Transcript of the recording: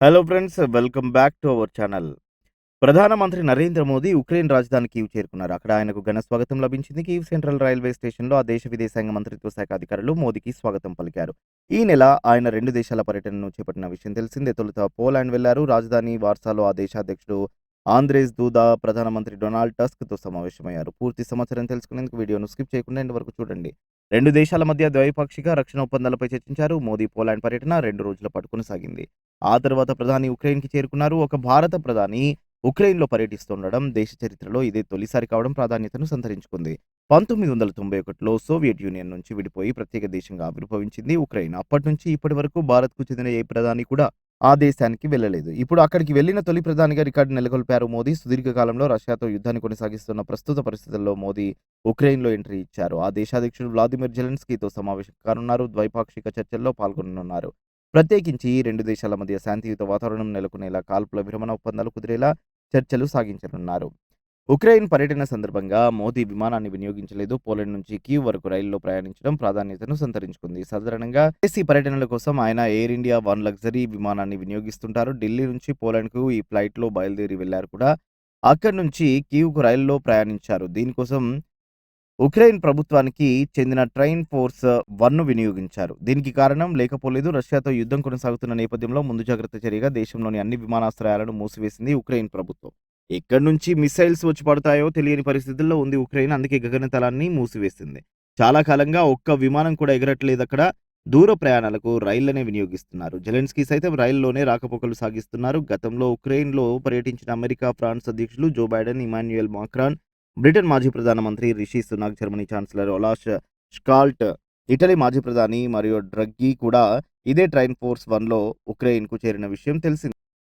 Hello friends welcome back to our channel ప్రధానమంత్రి Narendra Modi Ukraine రాజధాని Kyiv చేరుకున్నారు. అక్కడ ఆయనకు ఘన స్వాగతం లభించింది. కీవ్ సెంట్రల్ రైల్వే స్టేషన్లో ఆ దేశ విదేశాంగ మంత్రిత్వ శాఖ అధికారులు మోదీకి స్వాగతం పలికారు. ఈ నెల ఆయన రెండు దేశాల పర్యటనను చేపట్టిన విషయం తెలిసిందే. తొలుత పోలాండ్ వెళ్ళారు. రాజధాని వార్సాలో ఆ దేశ అధ్యక్షుడు ఆంద్రేస్ దూదా ప్రధానమంత్రి డొనాల్డ్ టస్క్తో సమావేశమయ్యారు. పూర్తి సమాచారం తెలుసుకునేందుకు వీడియోను స్కిప్ చేయకుండా ఎండ్ వరకు చూడండి. రెండు దేశాల మధ్య ద్వైపాక్షిక రక్షణ ఒప్పందాలపై చర్చించారు. మోదీ పోలాండ్ పర్యటన రెండు రోజుల పాటు కొనసాగింది ఆ తర్వాత ప్రధాని ఉక్రెయిన్కి చేరుకున్నారు. ఒక భారత ప్రధాని ఉక్రెయిన్లో పర్యటిస్తుండడం దేశ చరిత్రలో ఇదే తొలిసారి కావడం ప్రాధాన్యతను సంతరించుకుంది. పంతొమ్మిది వందల తొంభై ఒకటిలో సోవియట్ యూనియన్ నుంచి విడిపోయి ప్రత్యేక దేశంగా ఆవిర్భవించింది ఉక్రెయిన్. అప్పటి నుంచి ఇప్పటి వరకు భారత్కు చెందిన ఏ ప్రధాని కూడా ఆ దేశానికి వెళ్ళలేదు. ఇప్పుడు అక్కడికి వెళ్ళిన తొలి ప్రధానిగా రికార్డు నెలకొల్పారు మోదీ. సుదీర్ఘకాలంలో రష్యాతో యుద్ధాన్ని కొనసాగిస్తున్న ప్రస్తుత పరిస్థితుల్లో మోదీ ఉక్రెయిన్లో ఎంట్రీ ఇచ్చారు. ఆ దేశాధ్యక్షుడు వ్లాదిమిర్ జెలెన్స్కీతో సమావేశం కానున్నారు. ద్వైపాక్షిక చర్చల్లో పాల్గొననున్నారు. ప్రత్యేకించి రెండు దేశాల మధ్య శాంతియుత వాతావరణం నెలకొనేలా కాల్పుల విరమణ ఒప్పందాలు కుదిరేలా చర్చలు సాగించనున్నారు. ఉక్రెయిన్ పర్యటన సందర్భంగా మోదీ విమానాన్ని వినియోగించలేదు. పోలాండ్ నుంచి కీవ్ వరకు రైల్లో ప్రయాణించడం ప్రాధాన్యతను సంతరించుకుంది. సాధారణంగా ఏసీ పర్యటనల కోసం ఆయన ఎయిర్ ఇండియా వన్ లగ్జరీ విమానాన్ని వినియోగిస్తుంటారు. ఢిల్లీ నుంచి పోలాండ్కు ఈ ఫ్లైట్లో బయలుదేరి వెళ్ళారు కూడా. అక్కడి నుంచి కీవ్కు రైల్లో ప్రయాణించారు. దీనికోసం ఉక్రెయిన్ ప్రభుత్వానికి చెందిన ట్రైన్ ఫోర్స్ వన్ను వినియోగించారు. దీనికి కారణం లేకపోలేదు. రష్యాతో యుద్ధం కొనసాగుతున్న నేపథ్యంలో ముందు జాగ్రత్త చర్యగా దేశంలోని అన్ని విమానాశ్రయాలను మూసివేసింది ఉక్రెయిన్ ప్రభుత్వం. ఎక్కడి నుంచి మిసైల్స్ వచ్చి పడతాయో తెలియని పరిస్థితుల్లో ఉంది ఉక్రెయిన్. అందుకే గగనతలాన్ని మూసివేసింది. చాలా కాలంగా ఒక్క విమానం కూడా ఎగరట్లేదు అక్కడ. దూర ప్రయాణాలకు రైళ్ళనే వినియోగిస్తున్నారు. జెలెన్స్కీ సైతం రైల్లోనే రాకపోకలు సాగిస్తున్నారు. గతంలో ఉక్రెయిన్లో పర్యటించిన అమెరికా ఫ్రాన్స్ అధ్యక్షులు Joe Biden Emmanuel Macron Britain మాజీ ప్రధానమంత్రి Rishi Sunak Germany chancellor Olaf Scholz Italy మాజీ ప్రధాని మరియు డ్రగ్గీ కూడా ఇదే ట్రైన్ ఫోర్స్ వన్లో ఉక్రెయిన్కు చేరిన విషయం తెలిసింది.